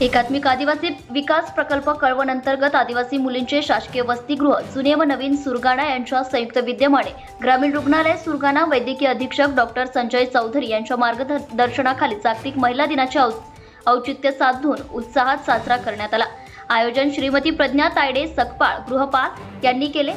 एकात्मिक आदिवासी विकास प्रकल्प कळवण अंतर्गत आदिवासी मुलींचे शासकीय वसतिगृह जुने व नवीन सुरगाणा यांच्या संयुक्त विद्यमाने ग्रामीण रुग्णालय सुरगाणा वैद्यकीय अधीक्षक डॉक्टर संजय चौधरी यांच्या मार्गदर्शनाखाली जागतिक महिला दिनाचे औचित्य साधून उत्साहात साजरा करण्यात आला. आयोजन श्रीमती प्रज्ञा तायडे सकपाळ गृहपाल यांनी केले.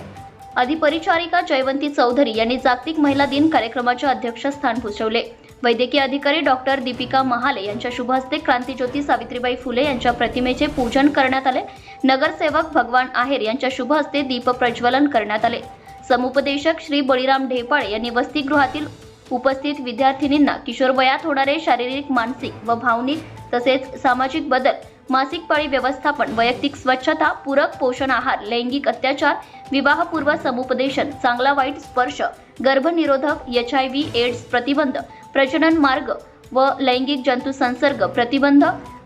अधिपरिचारिका जयवंती चौधरी यांनी जागतिक महिला दिन कार्यक्रमाचे अध्यक्षस्थान भूषवले. वैद्यकीय अधिकारी डॉक्टर दीपिका महाले यांच्या शुभ हस्ते क्रांतीज्योती सावित्रीबाई फुले यांच्या प्रतिमेचे पूजन करण्यात आले. नगरसेवक भगवान आहेर यांच्या शुभ हस्ते दीप प्रज्वलन करण्यात आले. समुपदेशक श्री बळीराम ढेपाळे यांनी वसतिगृहातील उपस्थित विद्यार्थिनींना किशोर वयात होणारे शारीरिक मानसिक व भावनिक तसेच सामाजिक बदल मासिक पाळी व्यवस्थापन वैयक्तिक स्वच्छता पूरक पोषण आहार लैंगिक अत्याचार विवाहपूर्व समुपदेशन चांगला वाईट स्पर्श गर्भनिरोधक एच आय व्ही एड्स प्रतिबंध प्रजनन मार्ग व लैंगिक जंतू संसर्ग प्रतिबंध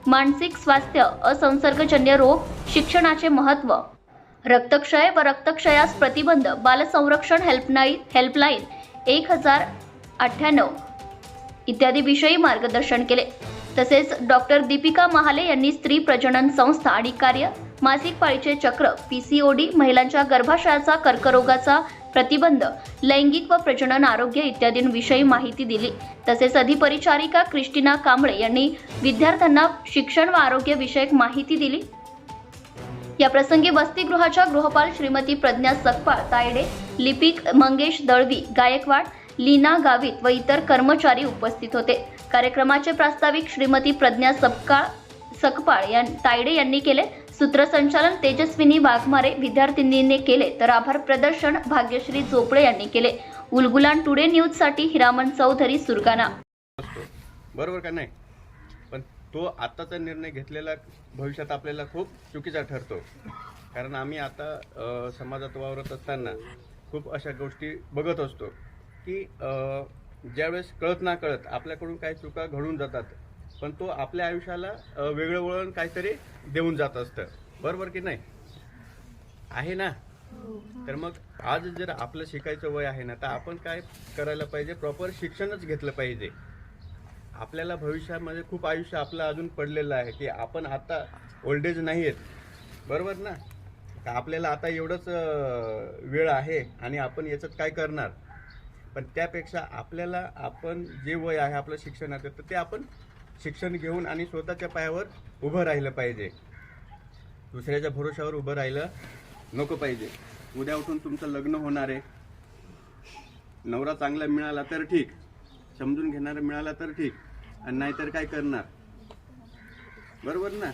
मानसिक स्वास्थ्य असंसर्गजन्य रोग शिक्षणाचे महत्त्व रक्तक्षय व रक्तक्षयास प्रतिबंध बालसंरक्षण हेल्पलाईन हेल्पलाईन एक हजार अठ्ठ्याण्णव इत्यादी विषयी मार्गदर्शन केले. तसेच डॉक्टर दीपिका महाले यांनी स्त्री प्रजनन संस्था आणि कार्य मासिक पाळीचे चक्र पीसीओडी महिलांच्या गर्भाशयाचा कर्करोगाचा प्रतिबंध लैंगिक व प्रजनन आरोग्य इत्यादींविषयी माहिती दिली. तसेच अधिपरिचारिका क्रिस्टिना कांबळे यांनी विद्यार्थ्यांना शिक्षण व आरोग्य विषयक माहिती दिली. या प्रसंगी वसतिगृहाच्या गृहपाल श्रीमती प्रज्ञा सकपाळ तायडे लिपिक मंगेश दळवी गायकवाड लीना गावित व इतर कर्मचारी उपस्थित होते. कार्यक्रमाचे प्रास्ताविक श्रीमती प्रज्ञा सपकाळ सकपाळ या तायडे यांनी केले. सूत्रसंचालन तेजस्विनी वाघमारे विद्यार्थिनींनी केले तर आभार प्रदर्शन भाग्यश्री झोपडे यांनी केले. उलगुलान टुडे न्यूजसाठी हिरामन चौधरी सुरगाणा. असतो बरोबर का नाही? पण तो आत्ताचा निर्णय घेतलेला भविष्यात आपल्याला खूप चुकीचा ठरतो. कारण आम्ही आता समाजात वावरत असताना खूप अशा गोष्टी बघत असतो की ज्यावेळेस कळत ना कळत आपल्याकडून काही चुका घडून जातात. पण तो आपल्या आयुष्याला वेगळं वळण काहीतरी देऊन जात असतं. बरोबर की नाही? आहे ना? तर मग आज जर आपलं शिकायचं वय आहे ना तर आपण काय करायला पाहिजे? प्रॉपर शिक्षणच घेतलं पाहिजे. आपल्याला भविष्यामध्ये खूप आयुष्य आपलं अजून पडलेलं आहे की आपण आता ओल्ड एज नाही आहेत बरोबर ना? आपल्याला आता एवढंच वेळ आहे आणि आपण याच्यात काय करणार? पण त्यापेक्षा आपल्याला आपण जे वय आहे आपलं शिक्षणाचं तर ते आपण शिक्षण घेऊन आणि स्वतःच्या पायावर उभं राहिलं पाहिजे. दुसऱ्याच्या भरोशावर उभं राहिलं नको पाहिजे. उद्या उठून तुमचं लग्न होणार आहे. नवरा चांगला मिळाला तर ठीक. समजून घेणारा मिळाला तर ठीक. आणि नाहीतर काय करणार? बरोबर ना?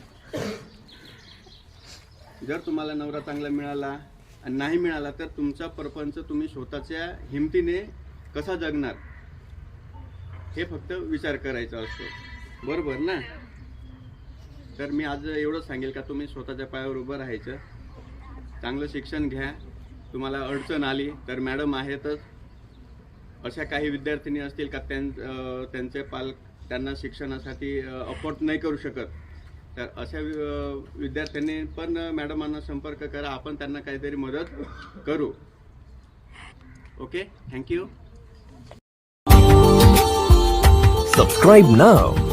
जर तुम्हाला नवरा चांगला मिळाला आणि नाही मिळाला तर तुमचा प्रपंच तुम्ही स्वतःच्या हिमतीने कसा जगणार? हे फक्त विचार करायचा असतो. बरोबर ना? तर मी आज एवढंच सांगेल का तुम्ही स्वतःच्या पायावर उभं राहायचं. चांगलं शिक्षण घ्या. तुम्हाला अडचण आली तर मॅडम आहेतच. अशा काही विद्यार्थिनी असतील का त्यां त्यांचे पालक त्यांना शिक्षणासाठी अफोर्ड नाही करू शकत. तर अशा विद्यार्थ्यांनी पण मॅडमांना संपर्क करा. आपण त्यांना काहीतरी मदत करू. Okay? Thank you. Subscribe now.